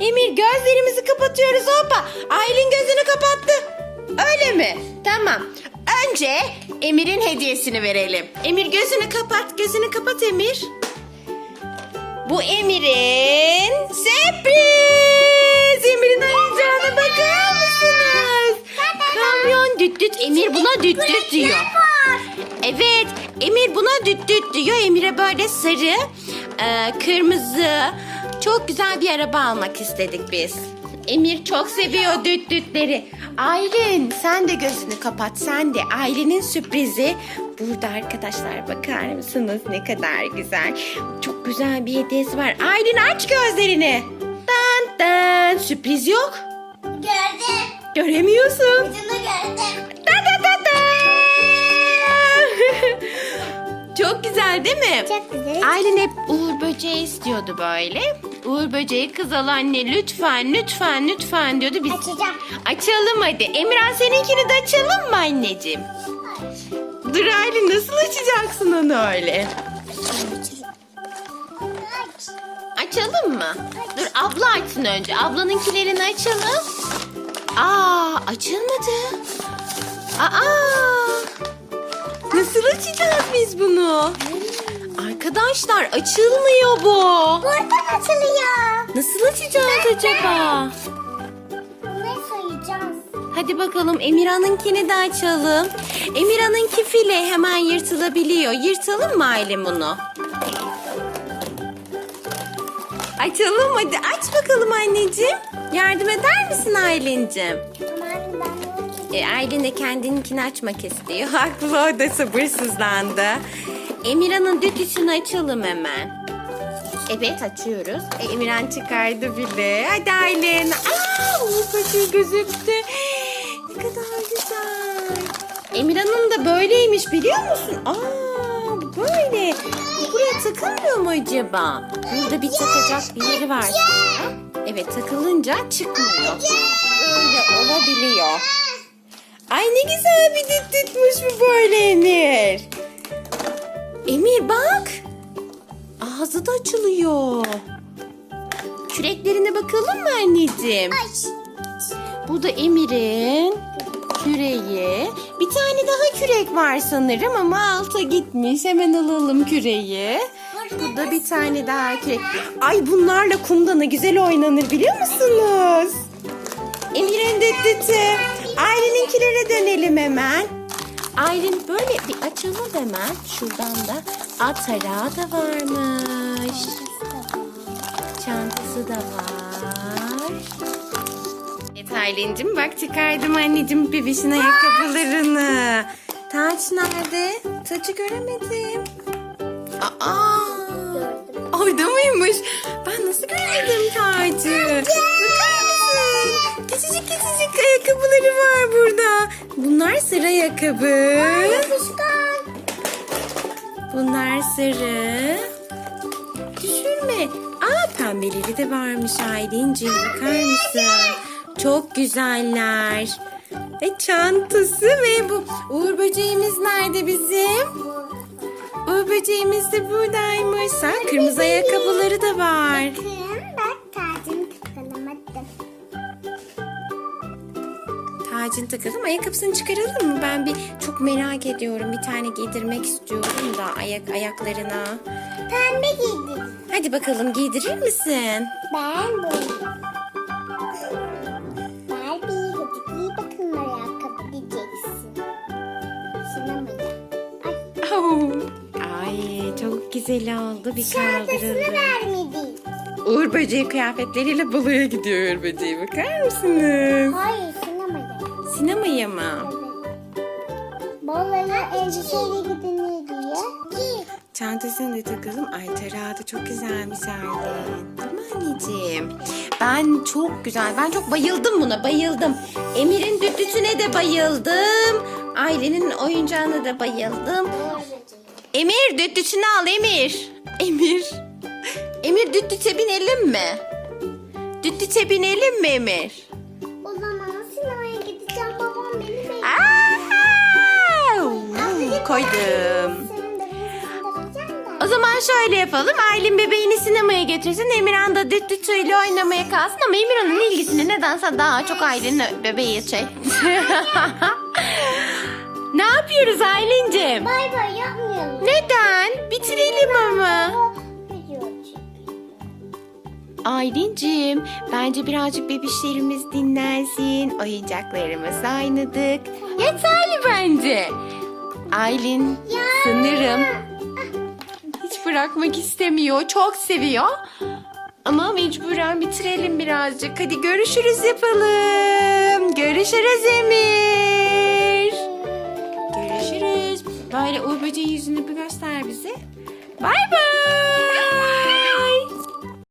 Emir gözlerimizi kapatıyoruz hoppa. Aylin gözünü kapattı. Öyle mi? Tamam. Önce Emir'in hediyesini verelim. Emir gözünü kapat. Gözünü kapat Emir. Bu Emir'in sürpriz. Emir'in oyuncağına bakar mısınız? Kamyon düt düt. Emir buna düt düt diyor. Evet, Emir buna düt düt diyor. Emir'e böyle sarı, e, kırmızı, çok güzel bir araba almak istedik biz. Emir çok seviyor düt dütleri. Aylin sen de gözünü kapat sen de. Ailenin sürprizi burada arkadaşlar bakar mısınız ne kadar güzel. Çok güzel bir hediyesi var. Aylin aç gözlerini. Dan dan sürpriz yok. Gördüm. Göremiyorsun. Ucunu gördüm. Da da da da. Çok güzel değil mi? Çok güzel. Aylin hep Uğur böceği istiyordu böyle. Uğur böceği kızal anne lütfen lütfen lütfen diyordu. Biz Açacağım. açalım hadi. Emirhan seninkini de açalım mı anneciğim? Dur Aylin nasıl açacaksın onu öyle? Aç. Açalım mı? Dur abla açsın önce. Ablanınkilerini açalım. Aa açılmadı. Aa nasıl açacağız biz bunu? Arkadaşlar açılmıyor bu. Buradan açılıyor. Nasıl açacağız acaba? Ne sayacağız? Hadi bakalım Emirhan'ınkini de açalım. Emirhan'ınki file hemen yırtılabiliyor. Yırtalım mı Aylin bunu? Açalım hadi aç bakalım anneciğim. Yardım eder misin Aylin'cim? Ama ben bunu E, Aylin de kendininkini açmak istiyor. Haklı o da sabırsızlandı. Emirhan'ın düdüsünü açalım hemen. Evet açıyoruz. E, Emirhan çıkardı bile. Hadi Aylin. Aa, ufacık gözüktü. Ne kadar güzel. Emirhan'ın da böyleymiş biliyor musun? Aa, böyle. Bu buraya takılmıyor mu acaba? Burada bir takacak bir yeri var. Evet takılınca çıkmıyor. Böyle olabiliyor. Ay ne güzel bir düt dütmüş bu böyle Emir. Bak. Ağzı da açılıyor. Küreklerine bakalım mı anneciğim? aç. Bu da Emir'in küreği. Bir tane daha kürek var sanırım ama alta gitmiş. Hemen alalım küreği. Burada bir tane daha kürek. Ay bunlarla kumda ne güzel oynanır biliyor musunuz? Emir'in düttütü. Aylin'inkilere dönelim hemen. Aylin böyle bir açalım hemen. Şuradan da at arağı da varmış. Çantası da var. Evet Aylin'cim bak çıkardım anneciğim bebişin ayakkabılarını. Taç nerede? Taçı göremedim. Aa, orada mıymış? Bunlar sıra ayakkabı. Bunlar sarı. Düşürme. Aa pembeleri de varmış Aylin'ciğim bakar mısın? Çok güzeller. Ve çantası ve bu Uğur böceğimiz nerede bizim? Uğur böceğimiz de buradaymış. Sen kırmızı ayakkabıları da var. Tacını takalım. Ayakkabısını çıkaralım mı? Ben bir çok merak ediyorum. Bir tane giydirmek istiyorum da ayak ayaklarına. Pembe giydim. Hadi bakalım giydirir misin? Ben bunu. Barbie hadi giy bakalım ayakkabı diyeceksin. Sinemaya. Ay Oh. Ay çok güzel oldu bir çantasını kaldırıldı. vermedi. Uğur böceği kıyafetleriyle baloya gidiyor Uğur böceği bakar mısınız? Hayır sinemaya. Mı? Balaya elbiseyle gidilir diye. Çantasını da takalım. Ay tarağı da çok güzelmiş Aylin. Değil mi anneciğim? Ben çok güzel. Ben çok bayıldım buna. Bayıldım. Emir'in düdüsüne de bayıldım. Aylin'in oyuncağına da bayıldım. Emir düdüsünü al Emir. Emir. Emir düdüse binelim mi? Düdüse binelim mi Emir? Koydum. O zaman şöyle yapalım. Aylin bebeğini sinemaya götürsün. Emirhan da düt düt ile oynamaya kalsın. Ama Emirhan'ın ilgisini nedense daha çok Aylin'le bebeği çekti. ne yapıyoruz Aylin'cim? Bay bay yapmayalım. Neden? Bitirelim ama. Aylin'cim bence birazcık bebişlerimiz dinlensin. Oyuncaklarımızı oynadık. Yeterli bence. Aylin sanırım hiç bırakmak istemiyor. Çok seviyor. Ama mecburen bitirelim birazcık. Hadi görüşürüz yapalım. Görüşürüz Emir. Görüşürüz. Böyle Uğur böceği yüzünü bir göster bize. Bay bay.